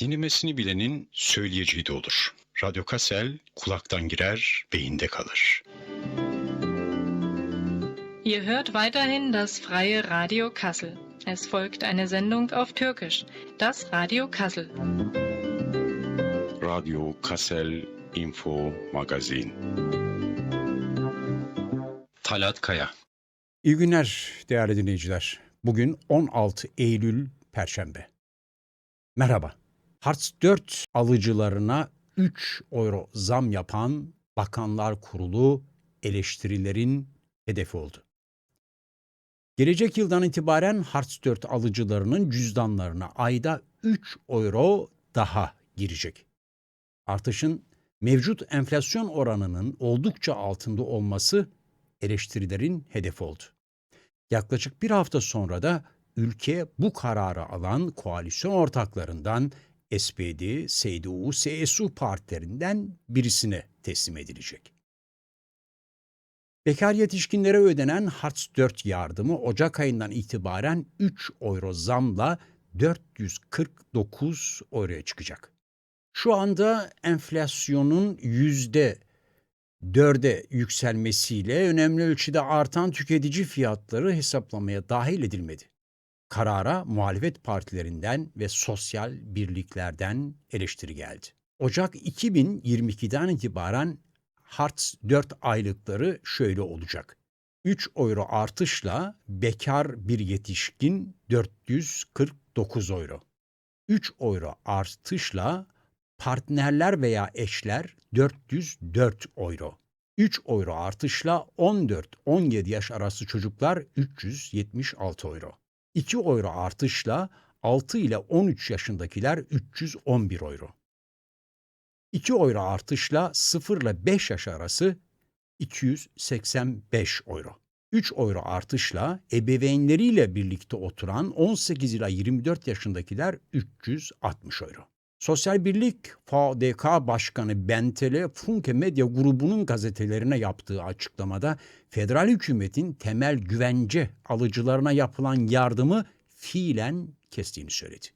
Dinlemesini bilenin söyleyeceği de olur. Radyo Kassel kulaktan girer, beyinde kalır. Ihr hört weiterhin das freie Radio Kassel. Es folgt eine Sendung auf Türkisch, das Radio Kassel. Radyo Kassel Info Magazin. Talat Kaya. İyi günler değerli dinleyiciler. Bugün 16 Eylül Perşembe. Merhaba. Hartz 4 alıcılarına 3 euro zam yapan Bakanlar Kurulu eleştirilerin hedefi oldu. Gelecek yıldan itibaren Hartz 4 alıcılarının cüzdanlarına ayda 3 euro daha girecek. Artışın mevcut enflasyon oranının oldukça altında olması eleştirilerin hedefi oldu. Yaklaşık bir hafta sonra da ülke bu kararı alan koalisyon ortaklarından SPD, CDU, CSU partilerinden birisine teslim edilecek. Bekar yetişkinlere ödenen Hartz 4 yardımı Ocak ayından itibaren 3 euro zamla 449 euroya çıkacak. Şu anda enflasyonun yüzde dörde yükselmesiyle önemli ölçüde artan tüketici fiyatları hesaplamaya dahil edilmedi. Karara muhalefet partilerinden ve sosyal birliklerden eleştiri geldi. Ocak 2022'den itibaren Hartz 4 aylıkları şöyle olacak. 3 euro artışla bekar bir yetişkin 449 euro. 3 euro artışla partnerler veya eşler 404 euro. 3 euro artışla 14-17 yaş arası çocuklar 376 euro. 2 euro artışla 6 ile 13 yaşındakiler 311 euro. 2 euro artışla 0 ile 5 yaş arası 285 euro. 3 euro artışla ebeveynleriyle birlikte oturan 18 ila 24 yaşındakiler 360 euro. Sosyal Birlik FDK Başkanı Bentele Funke Medya grubunun gazetelerine yaptığı açıklamada federal hükümetin temel güvence alıcılarına yapılan yardımı fiilen kestiğini söyledi.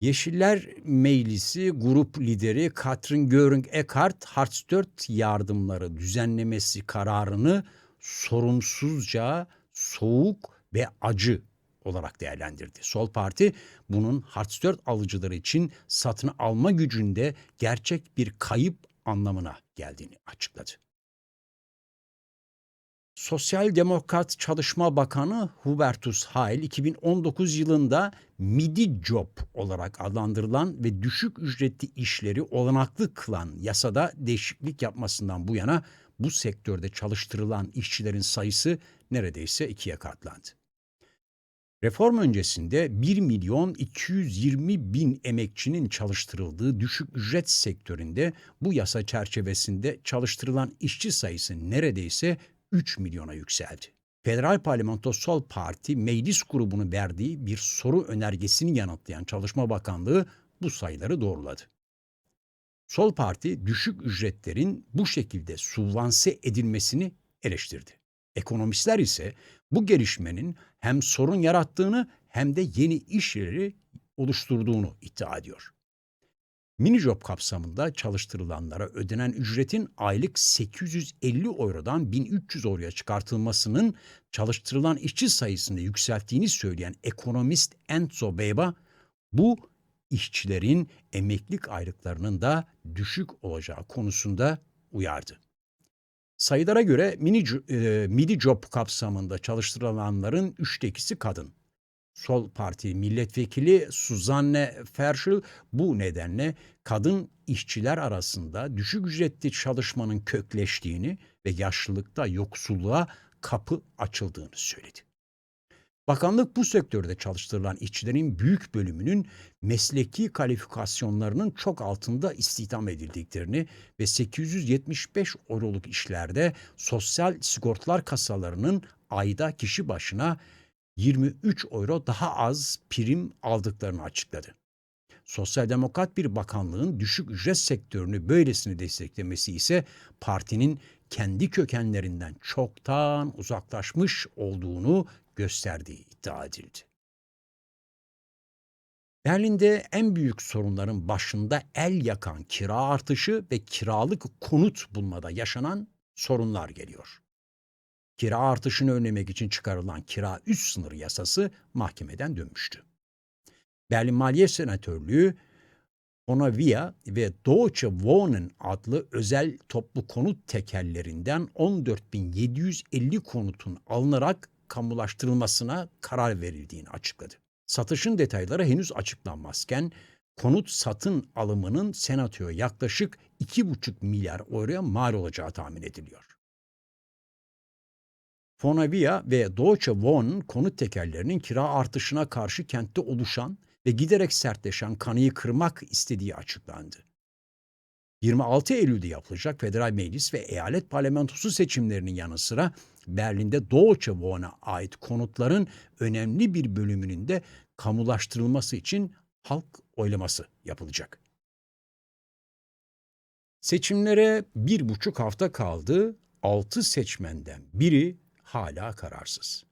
Yeşiller Meclisi grup lideri Katrin Göring-Eckardt Hartz 4 yardımları düzenlemesi kararını sorumsuzca soğuk ve acı olarak değerlendirdi. Sol Parti bunun Hartz 4 alıcıları için satın alma gücünde gerçek bir kayıp anlamına geldiğini açıkladı. Sosyal Demokrat Çalışma Bakanı Hubertus Heil 2019 yılında midi job olarak adlandırılan ve düşük ücretli işleri olanaklı kılan yasada değişiklik yapmasından bu yana bu sektörde çalıştırılan işçilerin sayısı neredeyse ikiye katlandı. Reform öncesinde 1 milyon 220 bin emekçinin çalıştırıldığı düşük ücret sektöründe bu yasa çerçevesinde çalıştırılan işçi sayısı neredeyse 3 milyona yükseldi. Federal Parlamento Sol Parti meclis grubunu verdiği bir soru önergesini yanıtlayan Çalışma Bakanlığı bu sayıları doğruladı. Sol Parti düşük ücretlerin bu şekilde subvanse edilmesini eleştirdi. Ekonomistler ise bu gelişmenin hem sorun yarattığını hem de yeni iş yeri oluşturduğunu iddia ediyor. Minijob kapsamında çalıştırılanlara ödenen ücretin aylık 850 eurodan 1300 euroya çıkartılmasının çalıştırılan işçi sayısını yükselttiğini söyleyen ekonomist Enzo Beba, bu işçilerin emeklilik aylıklarının da düşük olacağı konusunda uyardı. Sayılara göre mini, e, midi job kapsamında çalıştırılanların üçte ikisi kadın. Sol Parti milletvekili Suzanne Ferschel bu nedenle kadın işçiler arasında düşük ücretli çalışmanın kökleştiğini ve yaşlılıkta yoksulluğa kapı açıldığını söyledi. Bakanlık bu sektörde çalıştırılan işçilerin büyük bölümünün mesleki kalifikasyonlarının çok altında istihdam edildiklerini ve 875 euroluk işlerde sosyal sigortalar kasalarının ayda kişi başına 23 euro daha az prim aldıklarını açıkladı. Sosyal Demokrat bir bakanlığın düşük ücret sektörünü böylesine desteklemesi ise partinin kendi kökenlerinden çoktan uzaklaşmış olduğunu gösterdiği iddia edildi. Berlin'de en büyük sorunların başında el yakan kira artışı ve kiralık konut bulmada yaşanan sorunlar geliyor. Kira artışını önlemek için çıkarılan kira üst sınır yasası mahkemeden dönmüştü. Berlin Maliye Senatörlüğü Onavia ve Deutsche Wohnen adlı özel toplu konut tekerlerinden 14.750 konutun alınarak kamulaştırılmasına karar verildiğini açıkladı. Satışın detayları henüz açıklanmazken konut satın alımının senatoya yaklaşık 2,5 milyar euroya mal olacağı tahmin ediliyor. Fonavia ve Deutsche Wohnen konut tekerlerinin kira artışına karşı kentte oluşan ve giderek sertleşen kanıyı kırmak istediği açıklandı. 26 Eylül'de yapılacak federal meclis ve eyalet parlamentosu seçimlerinin yanı sıra Berlin'de Deutsche Wohn'a ait konutların önemli bir bölümünün de kamulaştırılması için halk oylaması yapılacak. Seçimlere bir buçuk hafta kaldı. Altı seçmenden biri hala kararsız.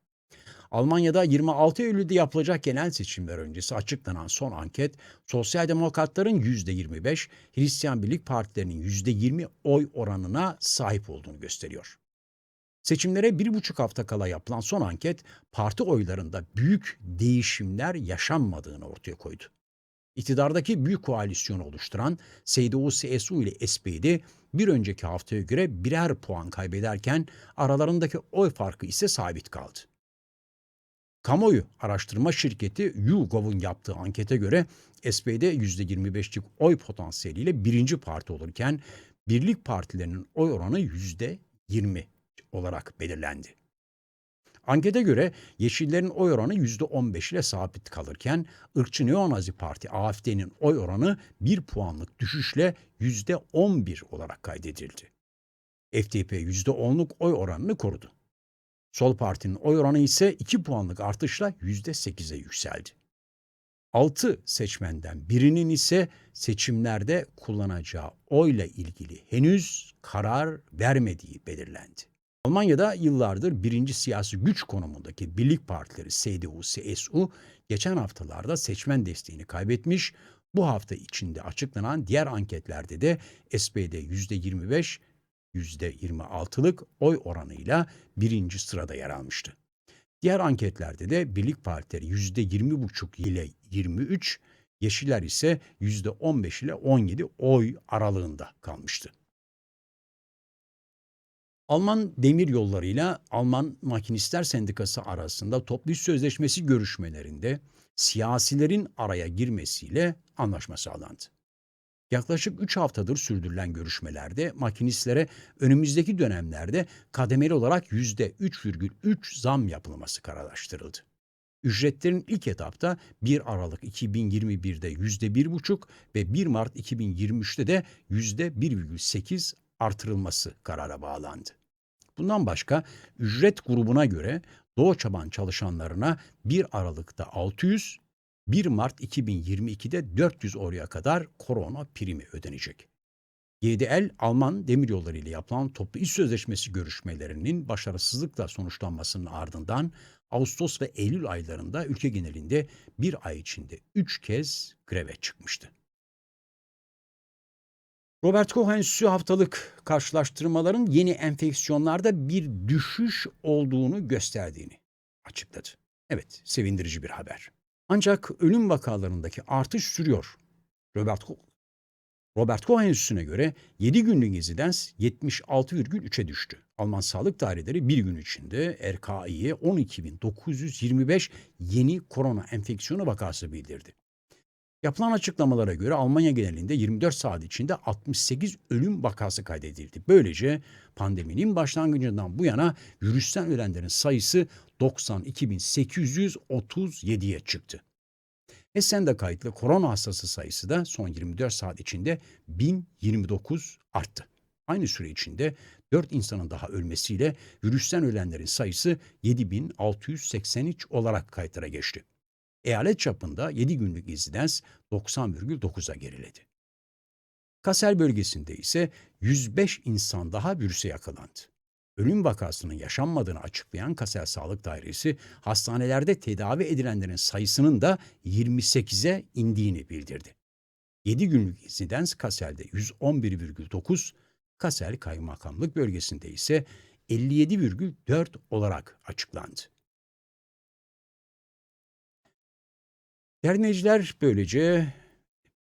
Almanya'da 26 Eylül'de yapılacak genel seçimler öncesi açıklanan son anket, Sosyal Demokratların %25, Hristiyan Birlik Partilerinin %20 oy oranına sahip olduğunu gösteriyor. Seçimlere bir buçuk hafta kala yapılan son anket, parti oylarında büyük değişimler yaşanmadığını ortaya koydu. İktidardaki büyük koalisyonu oluşturan CDU-CSU ile SPD bir önceki haftaya göre birer puan kaybederken aralarındaki oy farkı ise sabit kaldı. Kamuoyu araştırma şirketi YouGov'un yaptığı ankete göre SPD %25'lik oy potansiyeliyle birinci parti olurken birlik partilerinin oy oranı %20 olarak belirlendi. Ankete göre Yeşillerin oy oranı %15 ile sabit kalırken ırkçı neonazi parti AFD'nin oy oranı bir puanlık düşüşle %11 olarak kaydedildi. FDP %10'luk oy oranını korudu. Sol Parti'nin oy oranı ise 2 puanlık artışla %8'e yükseldi. 6 seçmenden birinin ise seçimlerde kullanacağı oyla ilgili henüz karar vermediği belirlendi. Almanya'da yıllardır birinci siyasi güç konumundaki birlik partileri CDU-CSU geçen haftalarda seçmen desteğini kaybetmiş, bu hafta içinde açıklanan diğer anketlerde de SPD %25, %26'lık oy oranıyla birinci sırada yer almıştı. Diğer anketlerde de birlik partileri %20,5 ile 23, Yeşiller ise %15 ile 17 oy aralığında kalmıştı. Alman demir yollarıyla Alman Makinistler Sendikası arasında toplu iş sözleşmesi görüşmelerinde siyasilerin araya girmesiyle anlaşma sağlandı. Yaklaşık 3 haftadır sürdürülen görüşmelerde makinistlere önümüzdeki dönemlerde kademeli olarak %3,3 zam yapılması kararlaştırıldı. Ücretlerin ilk etapta 1 Aralık 2021'de %1,5 ve 1 Mart 2023'te de %1,8 artırılması karara bağlandı. Bundan başka ücret grubuna göre Doğu Çaban çalışanlarına 1 Aralık'ta 600, 1 Mart 2022'de 400 oraya kadar korona primi ödenecek. GDL Alman demiryolları ile yapılan toplu iş sözleşmesi görüşmelerinin başarısızlıkla sonuçlanmasının ardından Ağustos ve Eylül aylarında ülke genelinde bir ay içinde 3 kez greve çıkmıştı. Robert Koch Enstitüsü haftalık karşılaştırmaların yeni enfeksiyonlarda bir düşüş olduğunu gösterdiğini açıkladı. Evet, sevindirici bir haber. Ancak ölüm vakalarındaki artış sürüyor. Robert Robert Koch Enstitüsü'ne göre 7 günlük insidens 76,3'e düştü. Alman sağlık daireleri bir gün içinde RKI'ye 12.925 yeni korona enfeksiyonu vakası bildirdi. Yapılan açıklamalara göre Almanya genelinde 24 saat içinde 68 ölüm vakası kaydedildi. Böylece pandeminin başlangıcından bu yana virüsten ölenlerin sayısı 92.837'ye çıktı. Essen'de kayıtlı korona hastası sayısı da son 24 saat içinde 1029 arttı. Aynı süre içinde 4 insanın daha ölmesiyle virüsten ölenlerin sayısı 7683 olarak kayıtlara geçti. Eyalet çapında 7 günlük insidens 90,9'a geriledi. Kassel bölgesinde ise 105 insan daha virüse yakalandı. ölüm vakasının yaşanmadığını açıklayan Kassel Sağlık Dairesi, hastanelerde tedavi edilenlerin sayısının da 28'e indiğini bildirdi. 7 günlük insidens Kassel'de 111,9, Kassel Kaymakamlık bölgesinde ise 57,4 olarak açıklandı. Derneciler böylece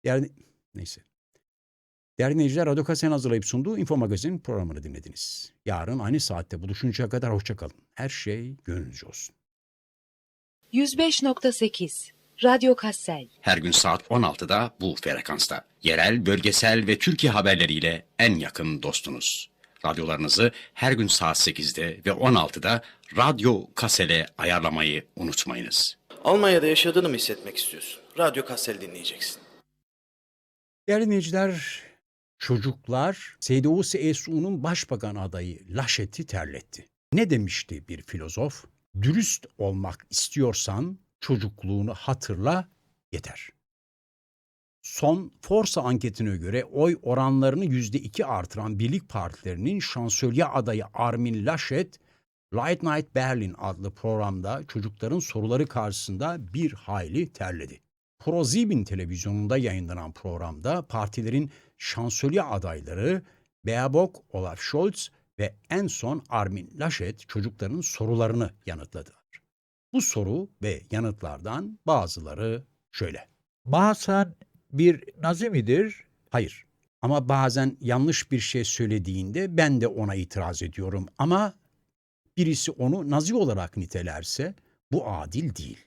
yani neyse. Derneciler Radyo Kasen hazırlayıp sunduğu Info Magazin programını dinlediniz. Yarın aynı saatte buluşuncaya kadar hoşçakalın. Her şey gönlünüzce olsun. 105.8 Radyo Kassel Her gün saat 16'da bu frekansta. Yerel, bölgesel ve Türkiye haberleriyle en yakın dostunuz. Radyolarınızı her gün saat 8'de ve 16'da Radyo Kasel'e ayarlamayı unutmayınız. Almanya'da yaşadığını mı hissetmek istiyorsun? Radyo Kassel dinleyeceksin. Değerli dinleyiciler, çocuklar CDU-CSU'nun başbakan adayı Laşet'i terletti. Ne demişti bir filozof? Dürüst olmak istiyorsan çocukluğunu hatırla yeter. Son Forsa anketine göre oy oranlarını %2 artıran birlik partilerinin şansölye adayı Armin Laschet, Light Night Berlin adlı programda çocukların soruları karşısında bir hayli terledi. ProSieben televizyonunda yayınlanan programda partilerin şansölye adayları Baerbock, Olaf Scholz ve en son Armin Laschet çocukların sorularını yanıtladılar. Bu soru ve yanıtlardan bazıları şöyle. Mahasan bir Nazi midir? Hayır. Ama bazen yanlış bir şey söylediğinde ben de ona itiraz ediyorum. Ama birisi onu Nazi olarak nitelerse bu adil değil.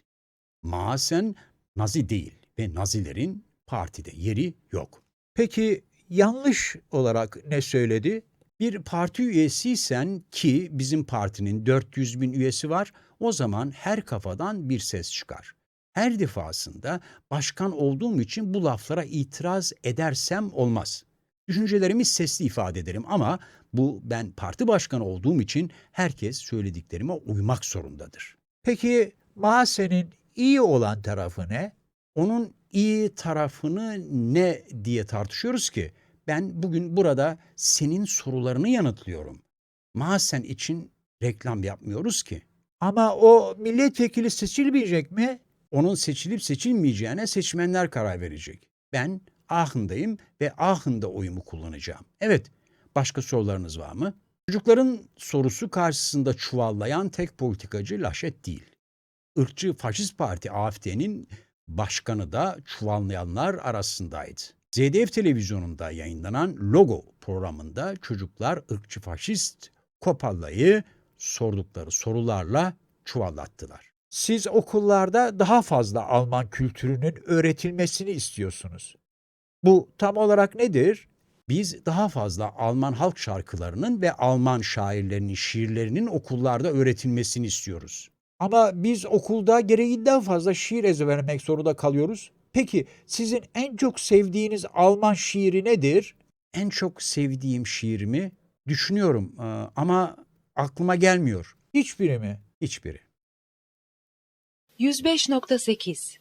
Maasen Nazi değil ve Nazilerin partide yeri yok. Peki yanlış olarak ne söyledi? Bir parti üyesiysen ki bizim partinin 400 bin üyesi var o zaman her kafadan bir ses çıkar. Her defasında başkan olduğum için bu laflara itiraz edersem olmaz. Düşüncelerimi sesli ifade ederim ama bu ben parti başkanı olduğum için herkes söylediklerime uymak zorundadır. Peki Mahasen'in iyi olan tarafı ne? Onun iyi tarafını ne diye tartışıyoruz ki? Ben bugün burada senin sorularını yanıtlıyorum. Mahasen için reklam yapmıyoruz ki. Ama o milletvekili seçilmeyecek mi? Onun seçilip seçilmeyeceğine seçmenler karar verecek. Ben Aachen'dayım ve Aachen'da oyumu kullanacağım. Evet, başka sorularınız var mı? Çocukların sorusu karşısında çuvallayan tek politikacı Laşet değil. Irkçı Faşist Parti AFD'nin başkanı da çuvallayanlar arasındaydı. ZDF televizyonunda yayınlanan Logo programında çocuklar ırkçı faşist Kopalla'yı sordukları sorularla çuvallattılar. Siz okullarda daha fazla Alman kültürünün öğretilmesini istiyorsunuz. Bu tam olarak nedir? Biz daha fazla Alman halk şarkılarının ve Alman şairlerinin şiirlerinin okullarda öğretilmesini istiyoruz. Ama biz okulda gereğinden fazla şiir ezberlemek zorunda kalıyoruz. Peki sizin en çok sevdiğiniz Alman şiiri nedir? En çok sevdiğim şiirimi düşünüyorum ama aklıma gelmiyor Hiçbiri mi? hiçbiri. 105.8